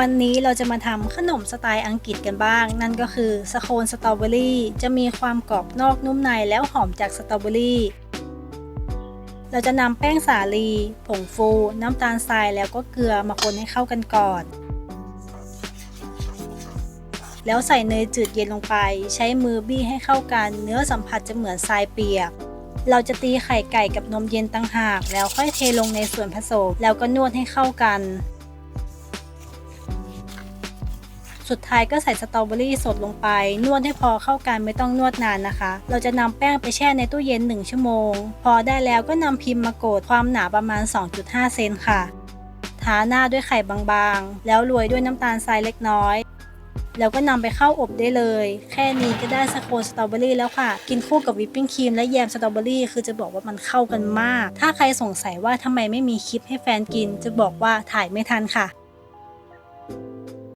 วันนี้เราจะมาทำขนมสไตล์อังกฤษกันบ้าง นั่นก็คือสโคนสตรอเบอรี่จะมีความกรอบนอกนุ่มในแล้วหอมจากสตรอเบอรี่ เราจะนำแป้งสาลี ผงฟู น้ำตาลทรายแล้วก็เกลือมาคนให้เข้ากันก่อน แล้วใส่เนยจืดเย็นลงไป ใช้มือบี้ให้เข้ากัน เนื้อสัมผัสจะเหมือนทรายเปียก เราจะตีไข่ไก่กับนมเย็นตั้งหาก แล้วค่อยเทลงในส่วนผสม แล้วก็นวดให้เข้ากัน สุดท้ายก็ใส่สตรอเบอรี่สดลงไป นวดให้พอเข้ากันไม่ต้องนวดนานนะคะ เราจะนำแป้งไปแช่ในตู้เย็น 1 ชั่วโมง พอได้แล้วก็นำพิมพ์มาโกดความหนาประมาณ 2.5 เซนค่ะ ทาหน้าด้วยไข่บางๆ แล้วโรยด้วยน้ำตาลทรายเล็กน้อย แล้วก็นำไปเข้าอบได้เลย แค่นี้ก็ได้สโคนสตรอเบอรี่แล้วค่ะ กินคู่กับวิปปิ้งครีมและแยมสตรอเบอรี่คือจะบอกว่ามันเข้ากันมาก ถ้าใครสงสัยว่าทำไมไม่มีคลิปให้แฟนกิน จะบอกว่าถ่ายไม่ทันค่ะ